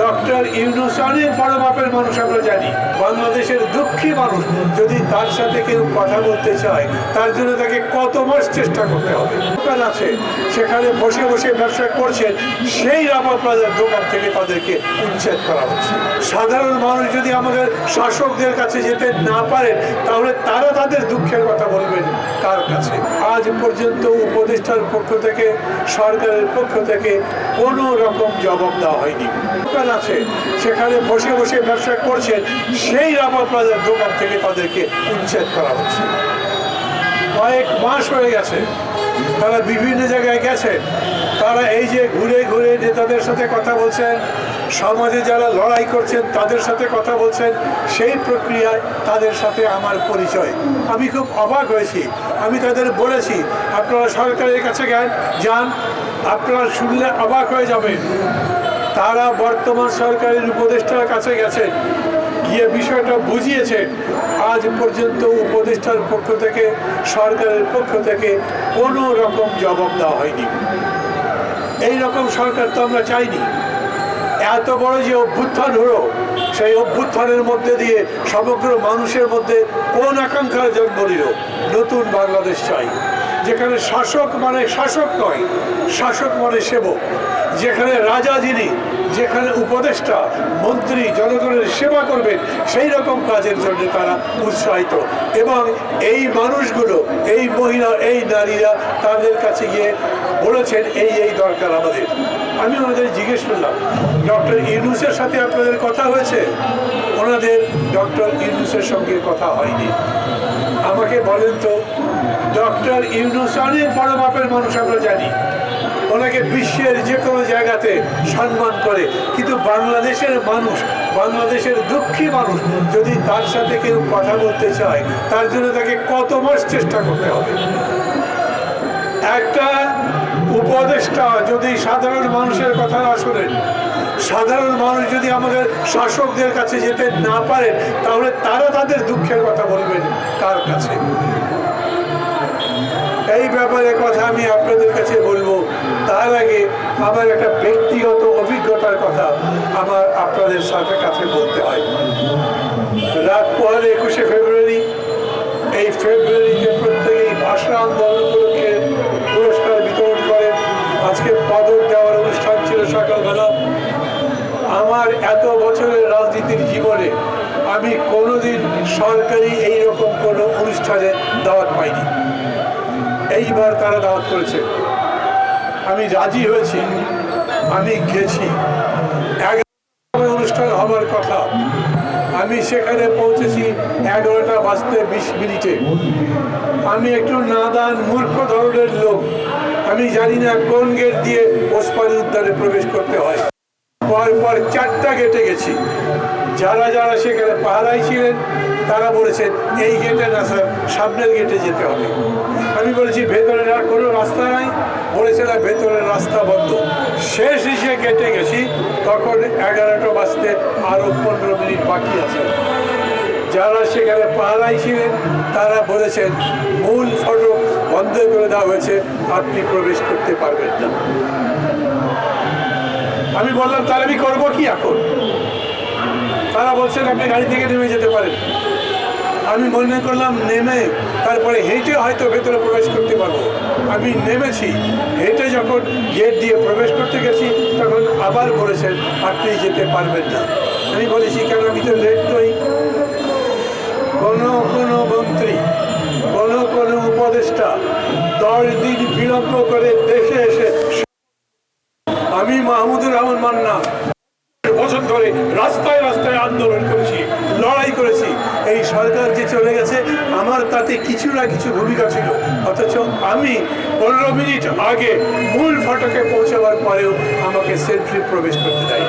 Doctor Yunus অনেক বড় মাপের মানুষ আমরা জানি। বাংলাদেশের দুঃখী মানুষ। যদি তার সাথে কেউ কথা বলতে চায়, তার জন্য তাকে কত মাস চেষ্টা করতে হবে। দোকান আছে, সেখানে বসে বসে ব্যবসা করছেন, সেই রাবার প্লাজার দোকান থেকে তাদেরকে উচ্ছেদ করা হচ্ছে। সাধারণ মানুষ যদি আমাদের শাসকদের কাছে যেতে না পারেন, তাহলে তারা তাদের দুঃখের কথা বলবেন কার কাছে? আজ পর্যন্ত উপদেষ্টার পক্ষ থেকে, সরকারের পক্ষ থেকে কোনো রকম জবাব দেওয়া হয়নি। দোকান আছে, সেখানে বসে বসে ব্যবসা করছেন, সেই রাবার প্লাজার দোকান থেকে তাদেরকে উচ্ছেদ করা হচ্ছে। কয়েক মাস হয়ে গেছে, তারা বিভিন্ন জায়গায় গেছেন। তারা এই যে ঘুরে ঘুরে নেতাদের সাথে কথা বলছেন, সমাজে যারা লড়াই করছেন, তাদের সাথে কথা বলছেন, সেই প্রক্রিয়ায় তাদের সাথে আমার পরিচয়। আমি খুব অবাক হয়েছি, আমি তাদের বলেছি, আপনারা সরকারের কাছে যান যান, আপনারা শুনলে অবাক হয়ে যাবেন। তারা বর্তমান সরকারের উপদেষ্টার কাছে গেছেন গিয়ে বিষয়টা বুঝিয়েছে। আজ পর্যন্ত উপদেষ্টার পক্ষ থেকে, সরকারের পক্ষ থেকে কোনো রকম জবাব দেওয়া হয়নি। এই রকম সরকার তো আমরা চাইনি। এত বড় যে অভ্যুত্থান হলো, সেই অভ্যুত্থানের মধ্যে দিয়ে সমগ্র মানুষের মধ্যে কোন আকাঙ্ক্ষার জন্ম নিল? নতুন বাংলাদেশ চাই। যেখানে শাসক মানে শাসক নয়, শাসক মানে সেবক। যেখানে রাজা যিনি, যেখানে উপদেষ্টা, মন্ত্রী, জনগণের সেবা করবেন, সেই রকম কাজের জন্য তারা উৎসাহিত। এবং এই মানুষগুলো, এই মহিলা, এই নারীরা তাদের কাছে গিয়ে বলেছেন, এই এই দরকার আমাদের। আমি ওনাদের জিজ্ঞেস করলাম, ডক্টর ইউনুসের সাথে আপনাদের কথা হয়েছে? ওনাদের ডক্টর ইউনুসের সঙ্গে কথা হয়নি। আমাকে বলেন তো, ডক্টর ইউনুস অনেক বড় মাপের মানুষ, আমরা জানি। ওনাকে বিশ্বের যে কোনো জায়গাতে সম্মান করে। কিন্তু বাংলাদেশের মানুষ, বাংলাদেশের দুঃখী মানুষ যদি তার সাথে কেউ কথা বলতে চায়, তার জন্য তাকে কত মাস চেষ্টা করতে হবে? একটা উপদেষ্টা যদি সাধারণ মানুষের কথা না শোনেন, সাধারণ মানুষ যদি আমাদের শাসকদের কাছে যেতে না পারেন তাহলে তারা তাদের দুঃখের কথা বলবেন কার কাছে? এই ব্যাপারে কথা আমি আপনাদের কাছে বলব। তার আগে আমার একটা ব্যক্তিগত অভিজ্ঞতার কথা আমার আপনাদের সাথে কাছে বলতে হয়। সরকারি এইরকম কোনো অনুষ্ঠানে দাওয়াত পাইনি। এইবার তারা দাওয়াত করেছে? আমি রাজি হয়েছি, আমি গেছি। অনুষ্ঠান হবার কথা। আমি সেখানে পৌঁছেছি এগারোটা বাজতে বিশ মিনিটে। আমি একটু নাদান মূর্খ ধরনের লোক। আমি জানি না কোন গেট দিয়ে ওসমানী উদ্যানে প্রবেশ করতে হয়। পর পর চারটা গেটে গেছি। যারা যারা সেখানে পাহারাই ছিলেন তারা বলেছেন এই গেটে না স্যার সামনের গেটে যেতে হবে। আমি বলেছি, ভেতরের আর কোনো রাস্তা নাই। বলেছে, না, ভেতরের রাস্তা বন্ধ। শেষ এসে গেটে গেছি, তখন এগারোটা বাজতে আরও পনেরো মিনিট বাকি আছে। যারা সেখানে পাহারাই ছিলেন, তারা বলেছেন, মূল ফটক বন্ধ করে দেওয়া হয়েছে, আপনি প্রবেশ করতে পারবেন না। আমি বললাম, তাহলে আমি করব কি এখন? তারা বলছেন, আপনি গাড়ি থেকে নেমে যেতে পারেন। আমি মনে করলাম, নেমে, তারপরে হেঁটে হয়তো ভেতরে প্রবেশ করতে পারব। আমি নেমেছি, হেঁটে যখন গেট দিয়ে প্রবেশ করতে গেছি, তখন আবার বলেছেন, আপনি যেতে পারবেন না। আমি বলেছি, কেন? আমি তো লেট নই। কোনো কোনো মন্ত্রী, কোনো কোনো উপদেষ্টা দশ দিন বিলম্ব করে দেশে এসে আমি মাহমুদুর রহমান মান্না ধরে রাস্তায় রাস্তায় আন্দোলন করেছি, লড়াই করেছি। এই সরকার যে চলে গেছে, আমার তাতে কিছু না কিছু ভূমিকা ছিল। অথচ আমি পনেরো মিনিট আগে মূল ফটকে পৌঁছাবার পরেও আমাকে সেন্ট্রি প্রবেশ করতে দেয়